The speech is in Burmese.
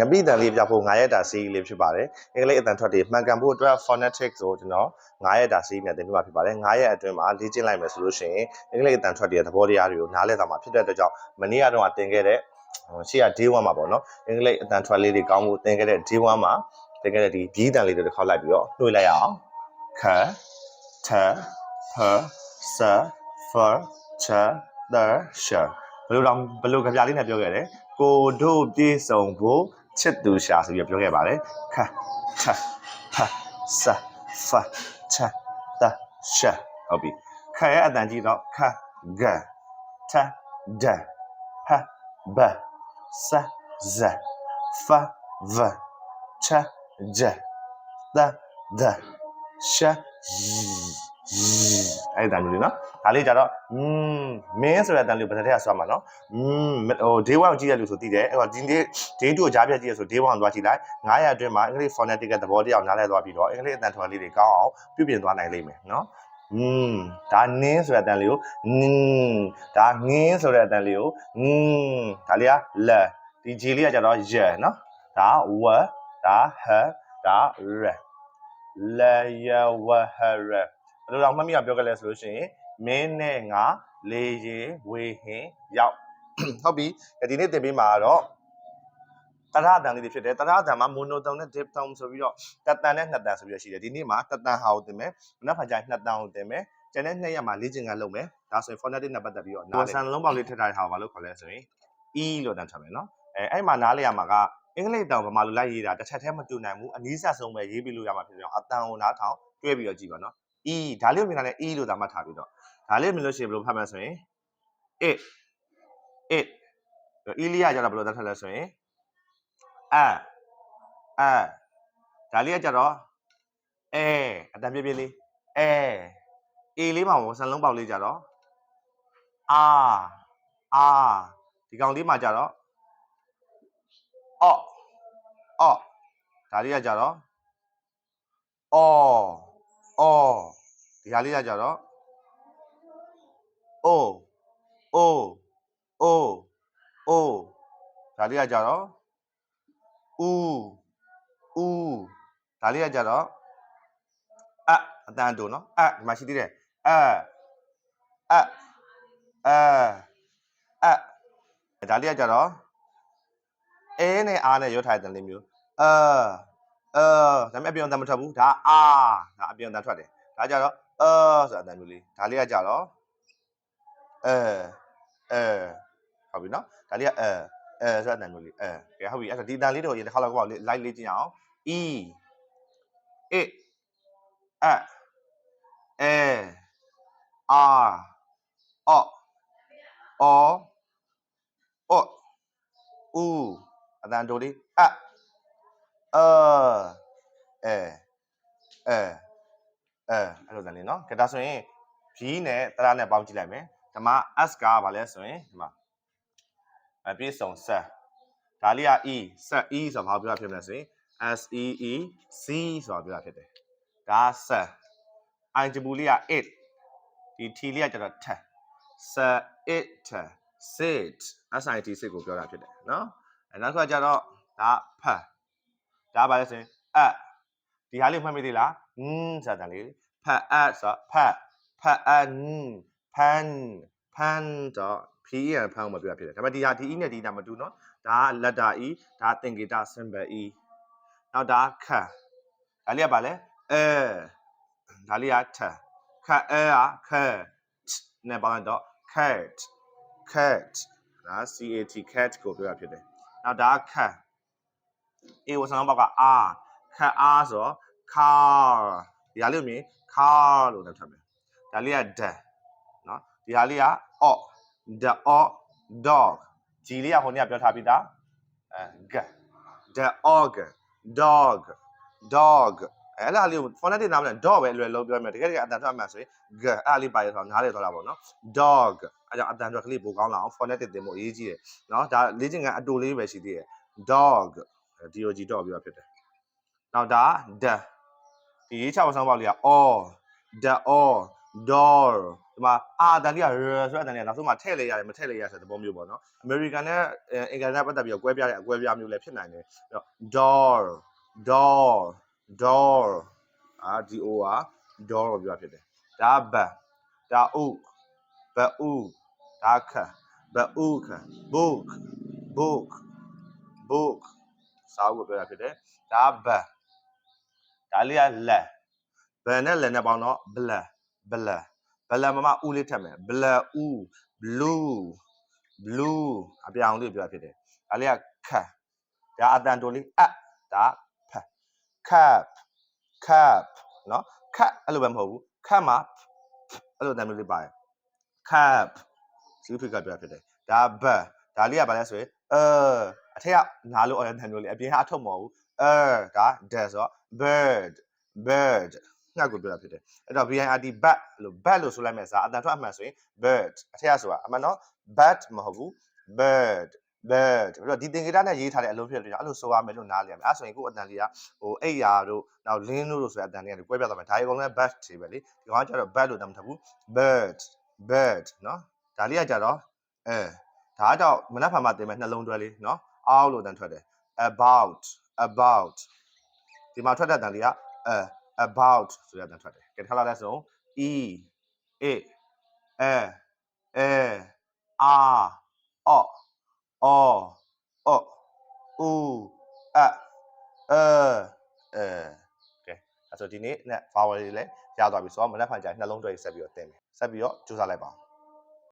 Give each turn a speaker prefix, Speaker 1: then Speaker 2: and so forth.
Speaker 1: ငပိတန်လေးပြဖို့9ရက်တာစီးလေးဖြစ်ပါတယ်အင်္ဂလိပ်အတန်ထွက်တွေမှန်ကန်ဖို့အတွက် phonetics ကိုကျွန်တော်9ရက်တာစီးနဲ့တင်ပြမှာဖြစ်ပါတယ်9ရက်အတွင်းမှာလေ့ကျင့်လိုက်မယ်ဆိုလို့ရှိရင်အင်္ဂလိပ်အတန်ထွက်တွေရဲ့သဘောတရားတွေကိုနားလည်သွားမှာဖြစ်တဲ့အတွက်ကြောင့်မနေ့ကတော့တင်ခဲ့တဲ့ရှေ့က day 1မှာပေါ့နော်အင်္ဂလိပ်အတန်ထွက်လေးတွေကောင်းဖို့တင်ခဲ့တဲ့ day 1မှာတင်ခဲ့တဲ့ဒီပြီးတန်လေးတွေတစ်ခေါက်လိုက်ပြီးတော့နှွှေလိုက်ရအောင်ခထဖဆဖချဒရှဘယ်လိုတော့ဘယ်လိုကြပြလေးနဲ့ပြောခဲ့တယ်ကိုတို့ပြေဆုံးဖို့ ချစ်သူရှာဆိုပြီးပြောခဲ့ပါတယ်ခထဖဆဖချဒရှဟုတ်ပြီခရဲ့အတန်ကြီးတော့ခဂထဒဖဘဆဇဖဗချဂျဒဒရှအဲ့ဒါမျိုးလေနော် ဒါလေးကြတော့อืมမင်းဆိုတဲ့အတန်လေးကိုဗစက်ထဲကဆွာမှာနော်อืมဟို day 1ကိုကြည့်ရလို့ဆိုသိတယ်အဲ့တော့ဒီနေ့ day 2ကိုကြားပြတ်ကြည့်ရဆို day 1ကိုသွားကြည့်လိုက်900အတွင်းမှာအင်္ဂလိပ် phonetic ကသဘောတရားကိုနားလည်သွားပြီးတော့အင်္ဂလိပ်အတန်ထွန်လေးတွေကောင်းအောင်ပြုပြင်သွားနိုင်လိမ့်မယ်နော်อืมဒါနင်းဆိုတဲ့အတန်လေးကိုနင်းဒါငင်းဆိုတဲ့အတန်လေးကိုငင်းဒါလေးကလဒီ G လေးကကြတော့ရနော်ဒါဝဒါဟဒါရလေယဝဟရဘယ်လိုတော့မှတ်မိအောင်ပြောကြလဲဆိုလို့ရှိရင် မင်းနဲ့ငါလေရင်ဝေဟင်ရောက်ဟုတ်ပြီဒီနေ့သင်ပေးမှာတော့တရအတန်လေးတွေဖြစ်တယ်တရအတန်မှာ monotone နဲ့ diphthong ဆိုပြီးတော့တတန်နဲ့နှစ်တန်ဆိုပြီးတော့ရှိတယ်ဒီနေ့မှာတတန်ဟာကိုသင်မယ်မနက်ဖြန်ကျရင်နှစ်တန်ကိုသင်မယ်ကျန်တဲ့နှစ်ရက်မှာလေ့ကျင့်ခန်းလုပ်မယ်ဒါဆိုရင် phonetic နဲ့ပတ်သက်ပြီးတော့နားလည်ဆန်လုံးပေါက်လေးထည့်ထားတဲ့ဟာကိုဘာလို့ခေါ်လဲဆိုရင် e လို့တန်ထားမယ်နော်အဲအဲ့မှာနားလည်ရမှာကအင်္ဂလိပ်တောင်ဗမာလိုလိုက်ရေးတာတစ်ချက်တည်းမတူနိုင်ဘူးအနည်းဆက်ဆုံးပဲရေးပြီးလို့ရမှာဖြစ်တယ်အတန်ကိုနားထောင်တွဲပြီးတော့ကြည့်ပါနော် e ဒါလေးကိုမြင်တာလဲ e လို့သာမှတ်ထားပြီးတော့ဒါလေးမြင်လို့ရှိရင်ဘယ်လိုဖတ်မလဲဆိုရင် it it e လေးကကြတော့ဘယ်လိုတတ်ထလဲဆိုရင်အအဒါလေးကကြတော့အဲအတန်ပြပြလေးအဲ a လေးမှာပေါ့စံလုံးပေါက်လေးကြတော့အာအာဒီကောင်လေးမှာကြတော့အော့အော့ဒါလေးကကြတော့အော် အော်ဒီဟာလေးကကြတော့အိုးအိုးအိုးအိုးဒါလေးကကြတော့ဦးဦးဒါလေးကကြတော့အအတန်တူနော်အဒီမှာရှိသေးတယ်အအအအဒါလေးကကြတော့အဲနဲ့အားနဲ့ရွတ်ထားတဲ့လေးမျိုးအာ အာဒါပေမဲ့အပြောင်းတန်မထွက်ဘူးဒါအာဒါအပြောင်းတန်ထွက်တယ်ဒါကြတော့အာဆိုတာအတန်မျိုးလေးဒါလေးကကြတော့အဲအဲဟုတ်ပြီနော်ဒါလေးကအဲအဲဆိုတဲ့အတန်မျိုးလေးအဲကဲဟုတ်ပြီအဲ့ဒါဒီအတန်လေးတော့ရေတစ်ခါလောက်ကောက်လိုက်လေ့ကျင့်အောင် e it အအဲအာအော့အော်အော့ဦးအတန်တိုလေးအ အာအဲအဲအဲအဲ့လိုတန်လေးနော်ကဲဒါဆိုရင် v နဲ့တရနဲ့ပေါင်းကြည့်လိုက်မယ်ဒီမှာ s ကဘာလဲဆိုရင်ဒီမှာအပြည့်စုံ set ဒါလေးက e set e ဆိုတာဘာပြောတာဖြစ်မလဲဆိုရင် s e e c ဆိုတာပြောတာဖြစ်တယ်ဒါ set i ဂျပူလေးက8ဒီ t လေးကကျတော့10 set it sit sit sit ကိုပြောတာဖြစ်တယ်နော်အဲနောက်တစ်ခါကျတော့ဒါဖတ် ဒါပါလဲဆိုရင်အဒီဟာလေးမှတ်မိသေးလားอืมဆိုတာလေးဖတ်အဆိုဖတ်ဖတ်အန်ဖန်ဖန်တော့ p e ရဖန်ကိုမပြောဖြစ်တယ်ဒါပေမဲ့ဒီဟာဒီ e နဲ့ဒီနာမတူနော်ဒါက letter e ဒါသင်္ကေတ symbol e နောက်ဒါခဒါလေးကပါလဲအဲဒါလေးကထခအဲကခနဲ့ပေါင်းတော့ cat cat ဒါ cat cat ကိုပြောတာဖြစ်တယ်နောက်ဒါခ အေဝဆန်ဘောက်ကအာခအားဆိုတော့ car ဒီဟာလေးမြင် car လို့လည်းထပ်မယ်ဒါလေးက d နော်ဒီဟာလေးက o the o dog ဂျီလေးကဟိုနေ့ကပြောထားပြီးသားအဲ g the og dog dog အဲ့လားလေးကို phonetic နားမလဲ dog ပဲအလွယ်လုံးပြောမယ်တကယ်တကယ်အတန်ထွက်မှဆိုရင် g အဲ့လားလေးပါရဆိုတော့နားလေသွားတာပေါ့နော် dog အဲ့ကြောင့်အတန်ထွက်ကလေးပိုကောင်းလာအောင် phonetic သင်ဖို့အရေးကြီးတယ်နော်ဒါလေ့ကျင့်ခန်းအတူလေးပဲရှိသေးတယ် dog dog dog ပြောဖြစ်တယ်နောက်ဒါ the ဒီရေးချောက်ဆောင်ပေါက်လေးက all the all door ဒီမှာအာတန်လေးကရဆိုတဲ့အတန်လေးကနောက်ဆုံးမှထည့်လိုက်ရတယ်မထည့်လိုက်ရဆိုတဲ့သဘောမျိုးပေါ့နော် American နဲ့အင်္ဂလန်နဲ့ပတ်သက်ပြီးတော့ကွဲပြားတဲ့အကွဲပြားမျိုးလည်းဖြစ်နိုင်တယ်အဲ့တော့ door door door အာ do อ่ะ door ကိုပြောတာဖြစ်တယ်ဒါဘတ်ဒါဥဘတ်ဥဒါခဘတ်ဥခ book book book စာအုပ်ကိုပြောတာဖြစ်တယ်ဒါဘတ်ဒါလေးကလက်ဘယ်နဲ့လက်နဲ့ပေါင်းတော့ black black ဘလမမဦးလေးထက်မယ် black ဦး blue blue အပြောင်လေးပြောတာဖြစ်တယ်ဒါလေးကခဒါအတန်တိုလေးအဒါဖ cap cap เนาะ cap အဲ့လိုပဲမဟုတ်ဘူး cap မှာအဲ့လိုအတန်မျိုးလေးပါတယ် cap စီဖိကပြောတာဖြစ်တယ်ဒါ bird ဒါလေးကဘာလဲဆိုရင်အဲ အထက်ကနားလို့ order တန်မျိုးလေးအပြင်ကအထုတ်မဟုတ်ဘူး er က that ဆိုတော့ bird bird ငါကိုပြောတာဖြစ်တယ်အဲ့တော့ bird bat လို့ bat လို့ဆိုလိုက်မယ်စာအတန်ထွက်အမှန်ဆိုရင် bird အထက်ကဆိုတာအမှန်တော့ bat မဟုတ်ဘူး bird bird ပြီးတော့ဒီသင်္ကေတနဲ့ရေးထားတဲ့အလုံးဖြစ်လို့အဲ့လိုဆိုရမယ်လို့နားလည်ရမယ်အဲ့ဆိုရင်ကို့အတန်လေးကဟိုအိယာတို့နောက်လင်းတို့လို့ဆိုတဲ့အတန်လေးကကွဲပြားသွားမယ်ဒါတွေအကုန်လုံး bat တွေပဲလေဒီကောင်ကကျတော့ bat လို့တမ်းမထပ်ဘူး bird bird နော်ဒါလေးကကျတော့အဲဒါကတော့မနက်ဖြန်မှသင်မယ်နှလုံးတွဲလေးနော် out လို့တန်ထွက်တယ် about about ဒီမှာထွက်တဲ့တန်လေးက a about ဆိုတဲ့တန်ထွက်တယ်ကဲတစ်ခါလောက်လဲဆို e a a a r o o o u a a a ကဲအဲ့ဆိုဒီနေ့နဲ့ vowel တွေလည်းရသွားပြီဆိုတော့မနက်ဖြန်ကျရင်နှလုံးသွင်းဆက်ပြီးတော့သင်မယ်ဆက်ပြီးတော့ကြိုးစားလိုက်ပါ